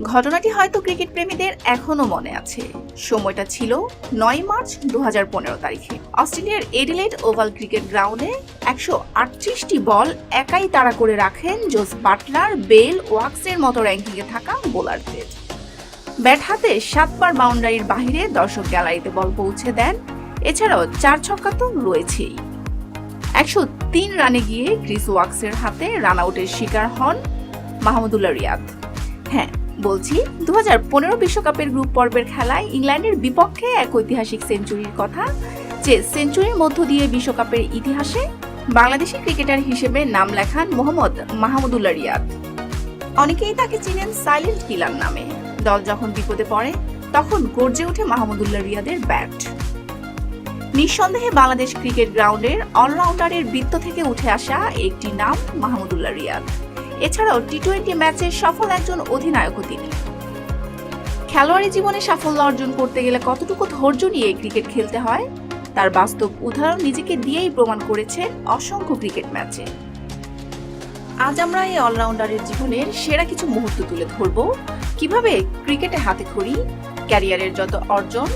ঘটনাটি হয়তো ক্রিকেট প্রেমীদের এখনও মনে আছে। সময়টা ছিল নয় মার্চ দু হাজার পনেরো তারিখে। অস্ট্রেলিয়ার এডিলেড ওভাল ক্রিকেট গ্রাউন্ডে একশো আটত্রিশটি বল একাই তাড়া করে রাখেন জোস বাটলার বেল ওয়াক্সের মতো র্যাঙ্কিংয়ে থাকা বোলারদের। ব্যাট হাতে সাতবার বাউন্ডারির বাহিরে দর্শক গ্যালারিতে বল পৌঁছে দেন। এছাড়াও চার ছক্কা তো রয়েছেই। একশো তিন রানে গিয়ে ক্রিস ওয়াক্সের হাতে রান আউটের শিকার হন মাহমুদুল্লাহ রিয়াদ। হ্যাঁ বলছি দু হাজার বিশ্বকাপের গ্রুপ পর্বের খেলায় ইংল্যান্ডের বিপক্ষে এক ঐতিহাসিক সেঞ্চুরির কথা, যে সেঞ্চুরির মধ্য দিয়ে বিশ্বকাপের ইতিহাসে বাংলাদেশি ক্রিকেটার হিসেবে নাম লেখান মোহাম্মদ মাহমুদুল্লাহ রিয়াদ। অনেকেই তাকে চিনেন সাইলেন্ট কিলার নামে। দল যখন বিপদে পড়ে, তখন গর্জে ওঠে মাহমুদুল্লাহ রিয়াদের ব্যাট। নিঃসন্দেহে বাংলাদেশ ক্রিকেট গ্রাউন্ডের অলরাউন্ডারের বৃত্ত থেকে উঠে আসা একটি নাম মাহমুদুল্লাহ রিয়াদ। এছাড়াও টি টোয়েন্টি ম্যাচে সফল একজন অধিনায়কও তিনি খেলোয়াড়ি জীবনে সাফল্য অর্জন করতে গেলে কতটুকু ধৈর্য নিয়ে ক্রিকেট খেলতে হয়? তার বাস্তব উদাহরণ নিজেকে দিয়েই প্রমাণ করেছে অসংখ্য ক্রিকেট ম্যাচে। আজ আমরা এই অলরাউন্ডারের জীবনের সেরা কিছু মুহূর্ত তুলে ধরব। কীভাবে ক্রিকেটে হাতে খড়ি, ক্যারিয়ারের যত অর্জন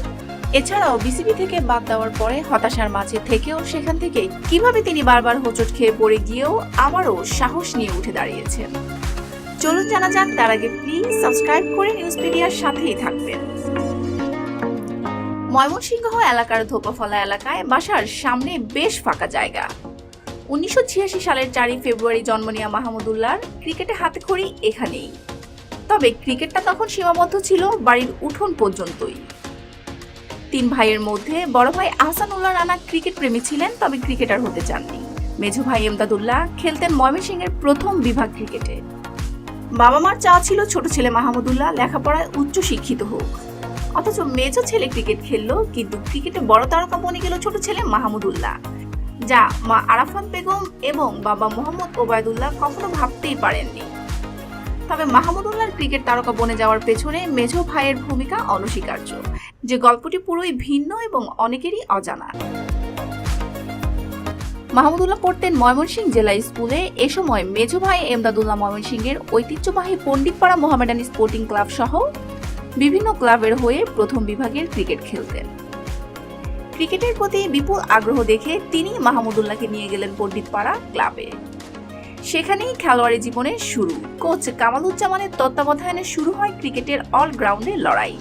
এছাড়াও বিসিবি থেকে বাদ দেওয়ার পরে হতাশার মাঝে থেকেও সেখান থেকে কীভাবে তিনি বারবার হোঁচট খেয়ে পড়ে গিয়েও আবারও সাহস নিয়ে উঠে দাঁড়িয়েছেন চলুন জানা যাক, তার আগে প্লিজ সাবস্ক্রাইব করে নিউজপিডিয়ার সাথেই থাকবেন। ময়মনসিংহ এলাকার ধোপাফলা এলাকায় বাসার সামনে বেশ ফাঁকা জায়গা। উনিশশো ছিয়াশি সালের চারই ফেব্রুয়ারি জন্ম নেওয়া মাহমুদুল্লাহর ক্রিকেটে হাতে খড়ি এখানেই। তবে ক্রিকেটটা তখন সীমাবদ্ধ ছিল বাড়ির উঠোন পর্যন্তই। তিন ভাইয়ের মধ্যে বড় ভাই আহসানুল্লাহ রানা ক্রিকেট প্রেমী ছিলেন, তবে ক্রিকেটার হতে চাননি। মেজো ভাই এমদাদুল্লাহ খেলতেন ময়মনসিংহের প্রথম বিভাগ ক্রিকেটে। বাবা মার চা ছিল ছোট ছেলে মাহমুদুল্লাহ, লেখাপড়ায় উচ্চ শিক্ষিত হোক। অথচ মেজো ছেলে ক্রিকেট খেললো, কিন্তু ক্রিকেটে বড় তারকা বনে গেল ছোট ছেলে মাহমুদুল্লাহ। যা মা আরাফাত বেগম এবং বাবা মোহাম্মদ ওবায়দুল্লাহ কখনো ভাবতেই পারেননি। তবে মাহমুদুল্লাহর ক্রিকেট তারকা বনে যাওয়ার পেছনে মেঝো ভাইয়ের ভূমিকা অনস্বীকার্য। যে গল্পটি পুরোই ভিন্ন এবং অনেকেরই অজানা। মাহমুদুল্লাহ পড়তেন ময়মনসিংহ জেলা স্কুলে। এ সময় মেজো ভাই এমদাদুল্লাহ ময়মনসিংহের ঐতিহ্যবাহী পণ্ডিতপাড়া মোহামেডান স্পোর্টিং ক্লাব সহ বিভিন্ন ক্লাবের হয়ে প্রথম বিভাগের ক্রিকেট খেলতেন। ক্রিকেটের প্রতি বিপুল আগ্রহ দেখে তিনি মাহমুদুল্লাহকে নিয়ে গেলেন পণ্ডিতপাড়া ক্লাবে। সেখানেই খেলোয়াড়ি জীবনের শুরু। কোচ কামালুজ্জামানের তত্ত্বাবধানে শুরু হয় ক্রিকেটের অলরাউন্ডের লড়াই।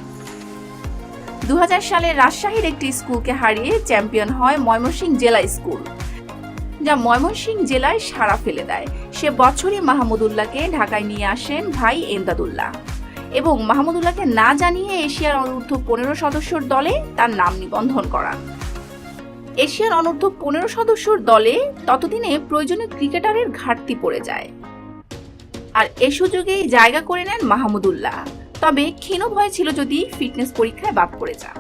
দু সালে রাজশাহীর একটি স্কুলকে হারিয়ে চ্যাম্পিয়ন হয় ময়মনসিংহ জেলা স্কুল, যা ময়মনসিংহ জেলায় সাড়া ফেলে দেয়। সে বছরই মাহমুদুল্লাহকে ঢাকায় নিয়ে আসেন ভাই এমদাদুল্লাহ এবং মাহমুদুল্লাহকে না জানিয়ে এশিয়ার অনূর্ধ্ব পনেরো সদস্যর দলে তার নাম নিবন্ধন করান এশিয়ার অনূর্ধ্ব পনেরো সদস্যর দলে ততদিনে প্রয়োজনীয় ক্রিকেটারের ঘাটতি পড়ে যায়। আর এ সুযোগেই জায়গা করে নেন মাহমুদুল্লাহ তবে ক্ষীণ ভয় ছিল যদি ফিটনেস পরীক্ষায় বাদ পড়ে যান।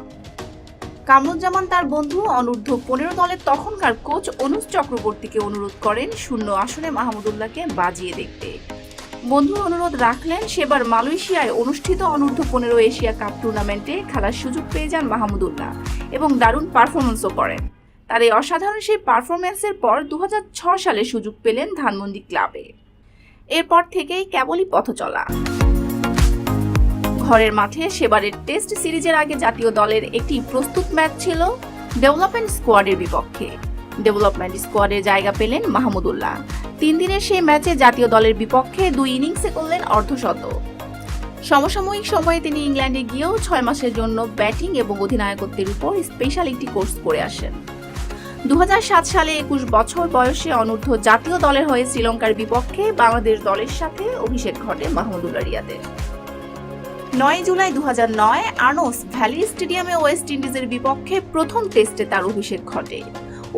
কামরুজ্জামান তার বন্ধু অনূর্ধ্ব পনেরো দলের তখনকার কোচ অনুজ চক্রবর্তীকে অনুরোধ করেন শূন্য আসনে মাহমুদুল্লাহকে বাজিয়ে দেখতে। বন্ধু অনুরোধ রাখলেন সেবার মালয়েশিয়ায় অনুষ্ঠিত অনূর্ধ্ব পনেরো এশিয়া কাপ টুর্নামেন্টে খেলার সুযোগ পেয়ে যান মাহমুদুল্লাহ এবং দারুণ পারফরমেন্সও করেন। তার এই অসাধারণ সেই পারফরমেন্সের পর দু সালে সুযোগ পেলেন ধানমন্ডি ক্লাবে। এরপর থেকেই কেবলই পথ চলা। ঘরের মাঠে সেবারের টেস্ট সিরিজের আগে জাতীয় দলের একটি প্রস্তুত ম্যাচ ছিল ডেভেলপমেন্ট স্কোয়াডের বিপক্ষে। ডেভেলপমেন্ট স্কোয়াডে জায়গা পেলেন মাহমুদুল্লাহ তিন দিনের সেই ম্যাচে জাতীয় দলের বিপক্ষে দুই ইনিংসে করলেন অর্ধশত। সমসাময়িক সময়ে তিনি ইংল্যান্ডে গিয়েও ছয় মাসের জন্য ব্যাটিং এবং অধিনায়কত্বের উপর স্পেশাল একটি কোর্স করে আসেন। দু হাজার সাত সালে একুশ বছর বয়সে অনূর্ধ্ব জাতীয় দলের হয়ে শ্রীলঙ্কার বিপক্ষে বাংলাদেশ দলের সাথে অভিষেক ঘটে মাহমুদুল্লাহ রিয়াদের। নয় জুলাই দু নয়, আর্নস ভ্যালি স্টেডিয়ামে ওয়েস্ট ইন্ডিজের বিপক্ষে প্রথম টেস্টে তার অভিষেক ঘটে।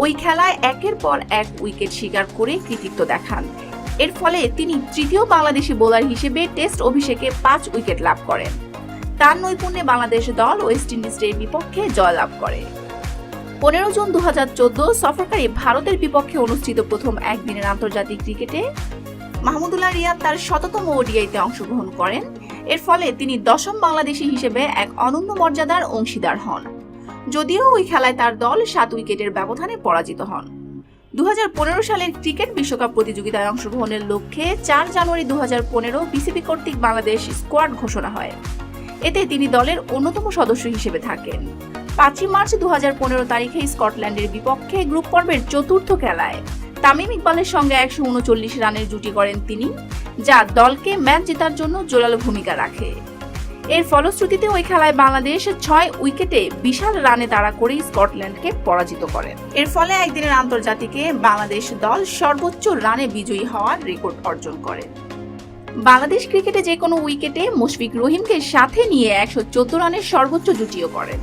ওই খেলায় একের পর এক উইকেট শিকার করে কৃতিত্ব দেখান। এর ফলে তিনি তৃতীয় বাংলাদেশি বোলার হিসেবে টেস্ট অভিষেকে পাঁচ উইকেট লাভ করেন। তার নৈপুণ্যে বাংলাদেশ দল ওয়েস্ট ইন্ডিজের বিপক্ষে জয়লাভ করে। পনেরো জুন দু হাজার চোদ্দ সফরকারী ভারতের বিপক্ষে অনুষ্ঠিত প্রথম একদিনের আন্তর্জাতিক ক্রিকেটে মাহমুদুল্লাহ রিয়াদ তার শততম ওডিআইতে অংশগ্রহণ করেন। এর ফলে তিনি দশম বাংলাদেশি হিসেবে এক অনন্য মর্যাদার অংশীদার হন। যদিও ওই খেলায় তার দল সাত উইকেটের ব্যবধানে পরাজিত হন। দু হাজার পনেরো সালের ক্রিকেট বিশ্বকাপ প্রতিযোগিতায় অংশগ্রহণের লক্ষ্যে চার জানুয়ারি দু হাজার পনেরো বিসিবি কর্তৃক বাংলাদেশ স্কোয়াড ঘোষণা হয়। এতে তিনি দলের অন্যতম সদস্য হিসেবে থাকেন। পাঁচই মার্চ দু হাজার পনেরো তারিখে স্কটল্যান্ডের বিপক্ষে গ্রুপ পর্বের চতুর্থ খেলায়। তামিম ইকবালের সঙ্গে একশো উনচল্লিশ রানের জুটি করেন তিনি, যা দলকে ম্যাচ জেতার জন্য জোরালো ভূমিকা রাখে। এর ফলশ্রুতিতে ওই খেলায় বাংলাদেশ ছয় উইকেটে বিশাল রানে তাড়া করে স্কটল্যান্ডকে পরাজিত করে এর ফলে একদিনের আন্তর্জাতিকে বাংলাদেশ দল সর্বোচ্চ রানে বিজয়ী হওয়ার রেকর্ড অর্জন করে। বাংলাদেশ ক্রিকেটে যে কোনো উইকেটে মুশফিক রহিমকে সাথে নিয়ে একশো চোদ্দ রানের সর্বোচ্চ জুটিও করেন।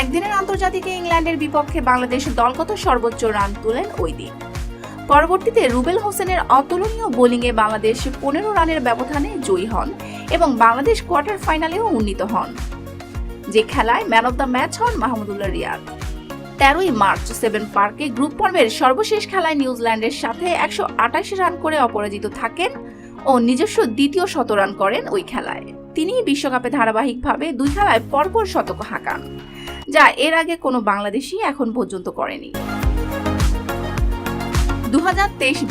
একদিনের আন্তর্জাতিকে ইংল্যান্ডের বিপক্ষে বাংলাদেশ দলগত সর্বোচ্চ রান তোলেন ওই দিন। পরবর্তীতে রুবেল হোসেনের অতুলনীয় বোলিংয়ে বাংলাদেশ পনেরো রানের ব্যবধানে জয়ী হন এবং বাংলাদেশ কোয়ার্টার ফাইনালেও উন্নীত হন, যে খেলায় ম্যান অব দ্য ম্যাচ হন মাহমুদুল্লাহ রিয়াদ। তেরোই মার্চ সেভেন পার্কে গ্রুপ পর্বের সর্বশেষ খেলায় নিউজিল্যান্ডের সাথে একশো আটাশি রান করে অপরাজিত থাকেন ও নিজস্ব দ্বিতীয় শতরান করেন ওই খেলায়। তিনি বিশ্বকাপে ধারাবাহিকভাবে দুই খেলায় পরপর শতক হাঁকান। যা এর আগে কোনো বাংলাদেশি এখন পর্যন্ত করেনি। দু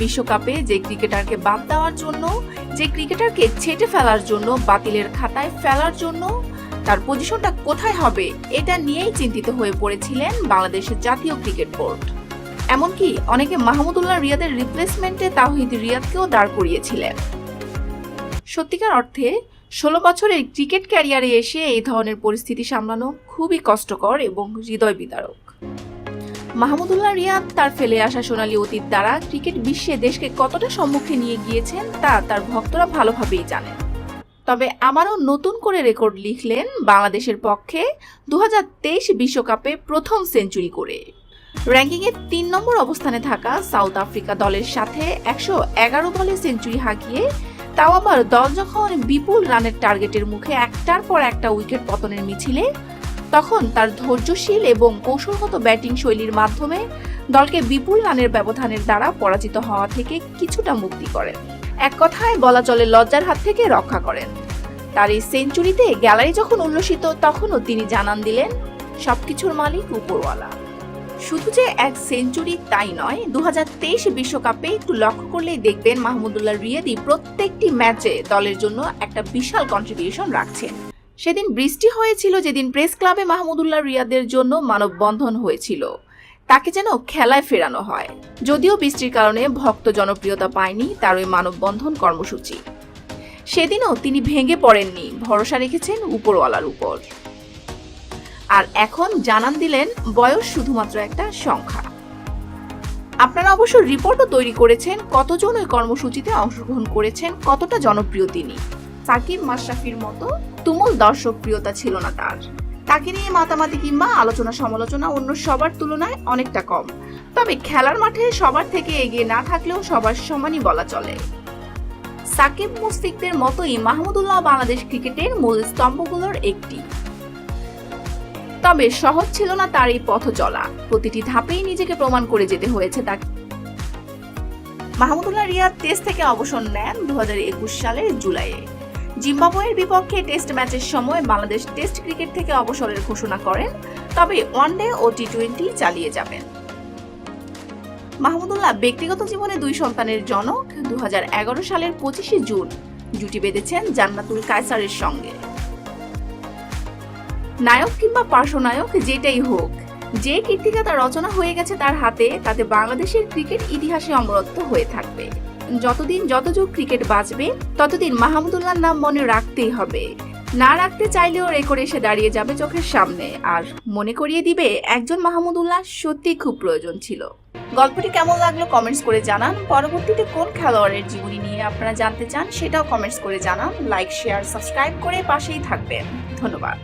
বিশ্বকাপে যে ক্রিকেটারকে বাদ দেওয়ার জন্য, যে ক্রিকেটারকে ছেটে ফেলার জন্য, বাতিলের খাতায় ফেলার জন্য, তার পজিশনটা কোথায় হবে, এটা নিয়েই চিন্তিত হয়ে পড়েছিলেন বাংলাদেশের জাতীয় ক্রিকেট বোর্ড। এমনকি অনেকে মাহমুদুল্লাহ রিয়াদের রিপ্লেসমেন্টে তাহিদ রিয়াদকেও দাঁড় করিয়েছিলেন। সত্যিকার অর্থে ষোলো বছরের ক্রিকেট ক্যারিয়ারে এসে এই ধরনের পরিস্থিতি সামলানো খুবই কষ্টকর এবং হৃদয় বিদারক। মাহমুদুল্লাহ রিয়াদ তার ফেলে আসা সোনালী অতীত দ্বারা ক্রিকেট বিশ্বে দেশকে কতটা সম্মুখে নিয়ে গিয়েছেন তা তার ভক্তরা ভালোভাবেই জানেন। তবে আমারও নতুন করে রেকর্ড লিখলেন বাংলাদেশের পক্ষে দু বিশ্বকাপে প্রথম সেঞ্চুরি করে। র্যাঙ্কিংয়ে তিন নম্বর অবস্থানে থাকা সাউথ আফ্রিকা দলের সাথে একশো এগারো বলে সেঞ্চুরি হাঁকিয়ে তাও আবার দল যখন বিপুল রানের টার্গেটের মুখে একটার পর একটা উইকেট পতনের মিছিলে, তখন তার ধৈর্যশীল এবং কৌশলগত ব্যাটিং শৈলীর মাধ্যমে দলকে বিপুল রানের ব্যবধানের দ্বারা পরাজিত হওয়া থেকে কিছুটা মুক্তি করেন। এক কথায়, বলা চলে লজ্জার হাত থেকে রক্ষা করেন। তার এই সেঞ্চুরিতে গ্যালারি যখন উল্লসিত, তখনও তিনি জানান দিলেন, সবকিছুর মালিক উপরওয়ালা। শুধু যে এক সেঞ্চুরি তাই নয় দু বিশ্বকাপে একটু লক্ষ্য করলেই দেখবেন মাহমুদুল্লাহ রিয়াদি প্রত্যেকটি ম্যাচে দলের জন্য একটা বিশাল কন্ট্রিবিউশন রাখছেন। সেদিন বৃষ্টি হয়েছিল, যেদিন প্রেস ক্লাবে মাহমুদুল্লাহ রিয়াদের জন্য মানববন্ধন হয়েছিল। তাকে যেন খেলায় ফেরানো হয়। যদিও বৃষ্টির কারণে ভক্ত জনপ্রিয়তা পায়নি তার ওই মানববন্ধন কর্মসূচি। সেদিনও তিনি ভেঙে পড়েননি, ভরসা রেখেছেন উপরওয়ালার উপর। আর এখন জানান দিলেন বয়স শুধুমাত্র একটা সংখ্যা। আপনারা অবশ্য রিপোর্টও তৈরি করেছেন কতজন ওই কর্মসূচিতে অংশগ্রহণ করেছেন, কতটা জনপ্রিয় তিনি। সাকিব মাশরাফির মতো তুমুল দর্শকপ্রিয়তা ছিল না তার। তাকে নিয়ে মাতামাতি কিংবা আলোচনা সমালোচনা অন্য সবার তুলনায় অনেকটা কম। তবে খেলার মাঠে সবার থেকে এগিয়ে না থাকলেও সবার সমানই বলা চলে। সাকিব মুস্তিকদের মতোই মাহমুদুল্লাহ বাংলাদেশ ক্রিকেটের মূল স্তম্ভগুলোর একটি। তবে সহজ ছিল না তার এই পথ চলা। প্রতিটি ধাপেই নিজেকে প্রমাণ করে যেতে হয়েছে তাকে মাহমুদুল্লাহ রিয়াদ টেস্ট থেকে অবসর নেন দুহাজার একুশ সালের জুলাইয়ে। জিম্বাবুয়ের বিপক্ষে টেস্ট ম্যাচের সময় বাংলাদেশ টেস্ট ক্রিকেট থেকে অবসরের ঘোষণা করেন, তবে ওয়ানডে ও টি টোয়েন্টি চালিয়ে যাবেন। মাহমুদুল্লাহ ব্যক্তিগত জীবনে দুই সন্তানের জনক। দু হাজার এগারো সালের পঁচিশে জুন, জুটি বেঁধেছেন জান্নাতুল কায়সারের সঙ্গে। নায়ক কিংবা পার্শ্বনায়ক যেটাই হোক, যে কীর্তিকতা রচনা হয়ে গেছে তার হাতে, তাতে বাংলাদেশের ক্রিকেট ইতিহাসে অমরত্ব হয়ে থাকবে। যতদিন যত যুগ ক্রিকেট বাঁচবে, ততদিন মাহমুদুল্লাহর নাম মনে রাখতেই হবে। না রাখতে চাইলেও রেকর্ড এসে দাঁড়িয়ে যাবে চোখের সামনে। আর মনে করিয়ে দিবে, একজন মাহমুদুল্লাহ সত্যি খুব প্রয়োজন ছিল। গল্পটি কেমন লাগল কমেন্টস করে জানান। পরবর্তীতে কোন খেলোয়াড়ের জীবনী নিয়ে আপনারা জানতে চান, সেটাও কমেন্টস করে জানান। লাইক, শেয়ার, সাবস্ক্রাইব করে পাশেই থাকবেন। ধন্যবাদ।